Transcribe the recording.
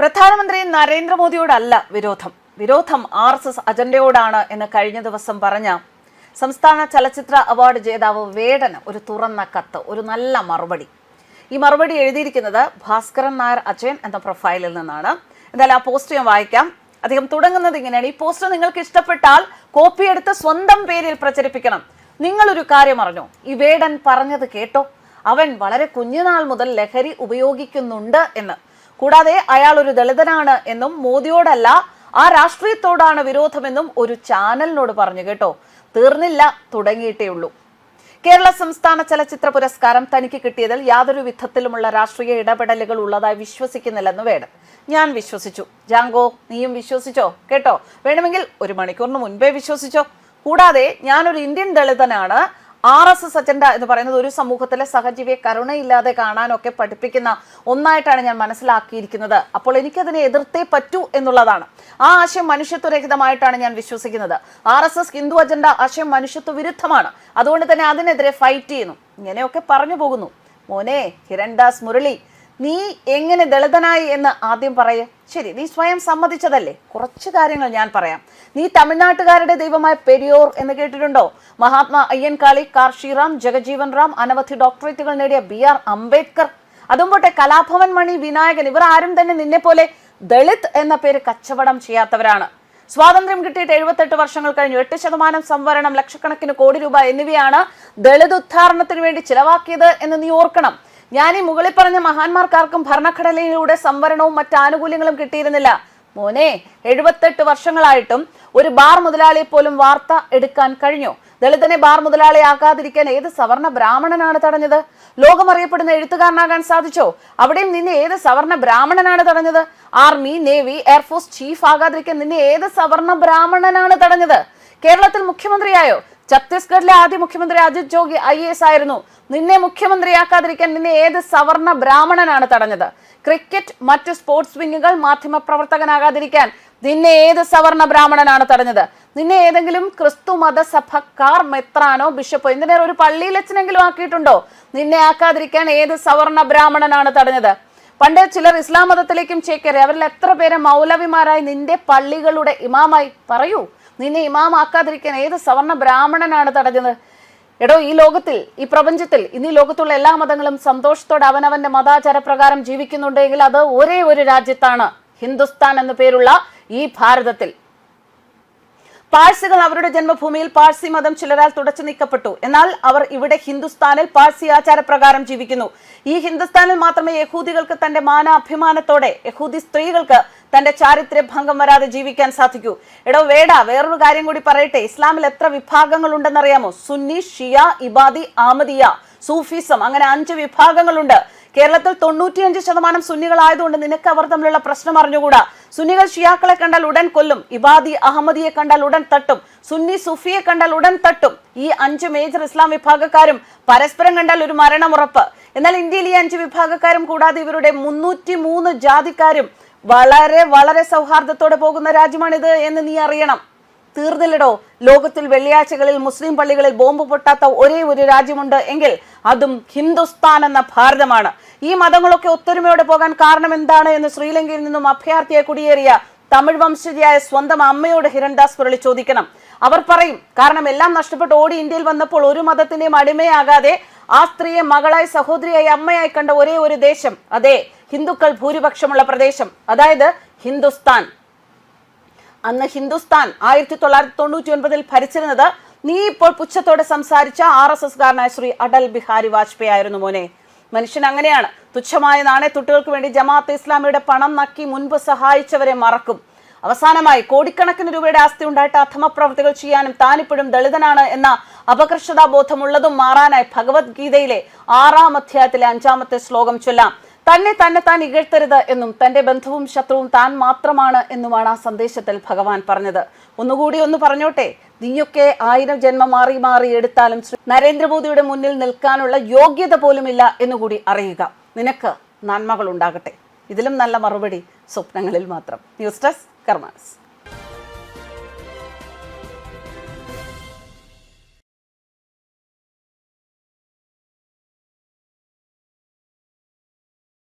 പ്രധാനമന്ത്രി നരേന്ദ്രമോദിയോടല്ല വിരോധം. വിരോധം ആർ എസ് എസ് അജണ്ടയോടാണ് എന്ന് കഴിഞ്ഞ ദിവസം പറഞ്ഞ സംസ്ഥാന ചലച്ചിത്ര അവാർഡ് ജേതാവ് വേടന് ഒരു തുറന്ന കത്ത് ഒരു നല്ല മറുപടി. ഈ മറുപടി എഴുതിയിരിക്കുന്നത് ഭാസ്കരൻ നായർ അജയൻ എന്ന പ്രൊഫൈലിൽ നിന്നാണ്. എന്തായാലും ആ പോസ്റ്റ് ഞാൻ വായിക്കാം. അദ്ദേഹം തുടങ്ങുന്നത് ഇങ്ങനെയാണ്. ഈ പോസ്റ്റ് നിങ്ങൾക്ക് ഇഷ്ടപ്പെട്ടാൽ കോപ്പി എടുത്ത് സ്വന്തം പേരിൽ പ്രചരിപ്പിക്കണം. നിങ്ങളൊരു കാര്യം അറിഞ്ഞോ? ഈ വേടൻ പറഞ്ഞത് കേട്ടോ. അവൻ വളരെ കുഞ്ഞുനാൾ മുതൽ ലഹരി ഉപയോഗിക്കുന്നുണ്ട് എന്ന്. കൂടാതെ അയാൾ ഒരു ദളിതനാണ് എന്നും മോദിയോടല്ല ആ രാഷ്ട്രീയത്തോടാണ് വിരോധമെന്നും ഒരു ചാനലിനോട് പറഞ്ഞു കേട്ടോ. തീർന്നില്ല തുടങ്ങിയിട്ടേ ഉള്ളൂ. കേരള സംസ്ഥാന ചലച്ചിത്ര പുരസ്കാരം തനിക്ക് കിട്ടിയതിൽ യാതൊരു വിധത്തിലുമുള്ള രാഷ്ട്രീയ ഇടപെടലുകൾ ഉള്ളതായി വിശ്വസിക്കുന്നില്ലെന്ന് വേണം ഞാൻ വിശ്വസിച്ചു. ജാങ്കോ നീയും വിശ്വസിച്ചോ? കേട്ടോ. വേണമെങ്കിൽ ഒരു മണിക്കൂറിന് മുൻപേ വിശ്വസിച്ചോ? കൂടാതെ ഞാനൊരു ഇന്ത്യൻ ദളിതനാണ് ആർ എസ് എസ് അജണ്ട എന്ന് പറയുന്നത് ഒരു സമൂഹത്തിലെ സഹജീവിയെ കരുണയില്ലാതെ കാണാനൊക്കെ പഠിപ്പിക്കുന്ന ഒന്നായിട്ടാണ് ഞാൻ മനസ്സിലാക്കിയിരിക്കുന്നത്. അപ്പോൾ എനിക്കതിനെ എതിർത്തേ പറ്റൂ എന്നുള്ളതാണ്. ആ ആശയം മനുഷ്യത്വരഹിതമായിട്ടാണ് ഞാൻ വിശ്വസിക്കുന്നത്. R S S Hindu agenda ആശയം മനുഷ്യത്വ വിരുദ്ധമാണ്. അതുകൊണ്ട് തന്നെ അതിനെതിരെ ഫൈറ്റ് ചെയ്യുന്നു. ഇങ്ങനെയൊക്കെ പറഞ്ഞു പോകുന്നു. മോനെ ഹിരൺദാസ് മുരളി നീ എങ്ങനെ ദളിതനായി എന്ന് ആദ്യം പറയേ. ശരി നീ സ്വയം സമ്മതിച്ചതല്ലേ? കുറച്ച് കാര്യങ്ങൾ ഞാൻ പറയാം. നീ തമിഴ്നാട്ടുകാരുടെ ദൈവമായ പെരിയോർ എന്ന് കേട്ടിട്ടുണ്ടോ? മഹാത്മാ അയ്യൻകാളി കാർഷിറാം ജഗജീവൻ റാം അനവധി ഡോക്ടറേറ്റുകൾ നേടിയ ബി ആർ അംബേദ്കർ അതും പോട്ടെ കലാഭവൻ മണി വിനായകൻ ഇവർ ആരും തന്നെ നിന്നെ പോലെ ദളിത് എന്ന പേര് കച്ചവടം ചെയ്യാത്തവരാണ്. സ്വാതന്ത്ര്യം കിട്ടിയിട്ട് എഴുപത്തെട്ട് വർഷങ്ങൾ കഴിഞ്ഞു. എട്ട് ശതമാനം സംവരണം ലക്ഷക്കണക്കിന് കോടി രൂപ എന്നിവയാണ് ദളിത് ഉദ്ധാരണത്തിന് വേണ്ടി ചിലവാക്കിയത് എന്ന് നീ ഓർക്കണം. ഞാൻ ഈ മുകളിൽ പറഞ്ഞ മഹാന്മാർക്കാർക്കും ഭരണഘടനയിലൂടെ സംവരണവും മറ്റ് ആനുകൂല്യങ്ങളും കിട്ടിയിരുന്നില്ല. മോനെ എഴുപത്തെട്ട് വർഷങ്ങളായിട്ടും ഒരു ബാർ മുതലാളിയെ പോലും വാർത്ത എടുക്കാൻ കഴിഞ്ഞു. ദളിതനെ ബാർ മുതലാളിയാക്കാതിരിക്കാൻ ഏത് സവർണ ബ്രാഹ്മണനാണ് തടഞ്ഞത്? ലോകമറിയപ്പെടുന്ന എഴുത്തുകാരനാകാൻ സാധിച്ചോ? അവിടെയും നിന്നെ ഏത് സവർണ ബ്രാഹ്മണനാണ് തടഞ്ഞത്? Army navy air force chief ആകാതിരിക്കാൻ നിന്നെ ഏത് സവർണ ബ്രാഹ്മണനാണ് തടഞ്ഞത്? കേരളത്തിൽ മുഖ്യമന്ത്രിയായോ? ഛത്തീസ്ഗഡിലെ ആദ്യ മുഖ്യമന്ത്രി അജിത് ജോഗി ഐ എസ് ആയിരുന്നു. നിന്നെ മുഖ്യമന്ത്രിയാക്കാതിരിക്കാൻ നിന്നെ ഏത് സവർണ ബ്രാഹ്മണനാണ് തടഞ്ഞത്? ക്രിക്കറ്റ് മറ്റ് സ്പോർട്സ് വിങ്ങുകൾ മാധ്യമ പ്രവർത്തകനാകാതിരിക്കാൻ നിന്നെ ഏത് സവർണ ബ്രാഹ്മണനാണ് തടഞ്ഞത്? നിന്നെ ഏതെങ്കിലും ക്രിസ്തു മതസഭക്കാർ മെത്രാനോ ബിഷപ്പോ എന്തിനേറെ ഒരു പള്ളിയിൽ അച്ഛനെങ്കിലും ആക്കിയിട്ടുണ്ടോ? നിന്നെ ആക്കാതിരിക്കാൻ ഏത് സവർണ ബ്രാഹ്മണനാണ് തടഞ്ഞത്? പണ്ട് ചിലർ ഇസ്ലാം മതത്തിലേക്കും ചേക്കേറി. അവരിൽ എത്ര പേരെ മൗലവിമാരായി നിന്റെ പള്ളികളുടെ ഇമാമായി പറയൂ. നിന്നെ ഇമാമാക്കാതിരിക്കാൻ ഏത് സവർണ ബ്രാഹ്മണനാണ് തടഞ്ഞത്? എടോ ഈ ലോകത്തിൽ ഈ പ്രപഞ്ചത്തിൽ ഇന്ന് ലോകത്തുള്ള എല്ലാ മതങ്ങളും സന്തോഷത്തോടെ അവനവന്റെ മതാചാര പ്രകാരം ജീവിക്കുന്നുണ്ടെങ്കിൽ അത് ഒരേ ഒരു രാജ്യത്താണ് ഹിന്ദുസ്ഥാൻ എന്ന പേരുള്ള ഈ ഭാരതത്തിൽ. പാഴ്സികൾ അവരുടെ ജന്മഭൂമിയിൽ പാഴ്സി മതം ചിലരാൽ തുടച്ചു നീക്കപ്പെട്ടു. എന്നാൽ അവർ ഇവിടെ ഹിന്ദുസ്ഥാനിൽ പാഴ്സി ആചാരപ്രകാരം ജീവിക്കുന്നു. ഈ ഹിന്ദുസ്ഥാനിൽ മാത്രമേ യഹൂദികൾക്ക് തന്റെ മാനാഭിമാനത്തോടെ യഹൂദി സ്ത്രീകൾക്ക് തന്റെ ചാരിത്ര്യ ഭംഗം വരാതെ ജീവിക്കാൻ സാധിക്കൂ. എടോ വേട വേറൊരു കാര്യം കൂടി പറയട്ടെ. ഇസ്ലാമിൽ എത്ര വിഭാഗങ്ങൾ ഉണ്ടെന്നറിയാമോ സുന്നി ഷിയ ഇബാദി ആമദിയ സൂഫിസം അങ്ങനെ അഞ്ച് വിഭാഗങ്ങളുണ്ട്. കേരളത്തിൽ തൊണ്ണൂറ്റിയഞ്ച് ശതമാനം സുന്നികളായതുകൊണ്ട് നിനക്ക് അവർ തമ്മിലുള്ള പ്രശ്നം അറിഞ്ഞുകൂടാ. സുന്നികൾ ഷിയാക്കളെ കണ്ടാൽ ഉടൻ കൊല്ലും. ഇബാദി അഹമ്മദിയെ കണ്ടാൽ ഉടൻ തട്ടും. സുന്നി സുഫിയെ കണ്ടാൽ ഉടൻ തട്ടും. ഈ അഞ്ച് മേജർ ഇസ്ലാം വിഭാഗക്കാരും പരസ്പരം കണ്ടാൽ ഒരു മരണമുറപ്പ്. എന്നാൽ ഇന്ത്യയിൽ ഈ അഞ്ച് വിഭാഗക്കാരും കൂടാതെ ഇവരുടെ മുന്നൂറ്റി മൂന്ന് ജാതിക്കാരും വളരെ വളരെ സൗഹാർദ്ദത്തോടെ പോകുന്ന രാജ്യമാണിത് എന്ന് നീ അറിയണം. തീർന്നില്ലടോ. ലോകത്തിൽ വെള്ളിയാഴ്ചകളിൽ മുസ്ലിം പള്ളികളിൽ ബോംബ് പൊട്ടാത്ത ഒരേ ഒരു രാജ്യമുണ്ട് എങ്കിൽ അതും ഹിന്ദുസ്ഥാൻ എന്ന ഭാരതമാണ്. ഈ മതങ്ങളൊക്കെ ഒത്തൊരുമയോടെ പോകാൻ കാരണം എന്താണ് എന്ന് ശ്രീലങ്കയിൽ നിന്നും അഭയാർത്ഥിയെ കുടിയേറിയ തമിഴ് വംശജയായ സ്വന്തം അമ്മയോട് ഹിരൺദാസ് പുരളി ചോദിക്കണം. അവർ പറയും കാരണം എല്ലാം നഷ്ടപ്പെട്ട് ഓടി ഇന്ത്യയിൽ വന്നപ്പോൾ ഒരു മതത്തിന്റെയും അടിമയാകാതെ ആ സ്ത്രീയെ മകളായി സഹോദരിയായി അമ്മയായി കണ്ട ഒരേ ഒരു ദേശം. അതെ ഹിന്ദുക്കൾ ഭൂരിപക്ഷമുള്ള പ്രദേശം. അതായത് ഹിന്ദുസ്ഥാൻ. അന്ന് ഹിന്ദുസ്ഥാൻ ആയിരത്തി തൊള്ളായിരത്തി തൊണ്ണൂറ്റി ഒൻപതിൽ ഭരിച്ചിരുന്നത് നീ ഇപ്പോൾ പുച്ഛത്തോടെ സംസാരിച്ച ആർ എസ് എസ് കാരനായ ശ്രീ അടൽ ബിഹാരി വാജ്പേയി ആയിരുന്നു മോനെ. മനുഷ്യൻ അങ്ങനെയാണ്. തുച്ഛമായ നാണയത്തുട്ടുകൾക്ക് വേണ്ടി ജമാഅത്ത് ഇസ്ലാമിയുടെ പണം നക്കി മുൻപ് സഹായിച്ചവരെ മറക്കും. അവസാനമായി കോടിക്കണക്കിന് രൂപയുടെ ആസ്തി ഉണ്ടായിട്ട് അധമപ്രവർത്തികൾ ചെയ്യാനും താനിപ്പോഴും ദളിതനാണ് എന്ന അപകർഷതാ ബോധമുള്ളതും മാറാനായി ഭഗവത്ഗീതയിലെ ആറാം അധ്യായത്തിലെ അഞ്ചാമത്തെ ശ്ലോകം ചൊല്ലാം. തന്നെ തന്നെ താൻ ഇകഴ്ത്തരുത് എന്നും തന്റെ ബന്ധുവും ശത്രുവും താൻ മാത്രമാണ് എന്നുമാണ് ആ സന്ദേശത്തിൽ ഭഗവാൻ പറഞ്ഞത്. ഒന്നുകൂടി ഒന്ന് പറഞ്ഞോട്ടെ നീയൊക്കെ ആയിരം ജന്മം മാറി മാറി എടുത്താലും നരേന്ദ്രമോദിയുടെ മുന്നിൽ നിൽക്കാനുള്ള യോഗ്യത പോലുമില്ല എന്നുകൂടി അറിയുക. നിനക്ക് നന്മകൾ ഉണ്ടാകട്ടെ ഇതിലും നല്ല മറുപടി സ്വപ്നങ്ങളിൽ മാത്രം. News desk karmas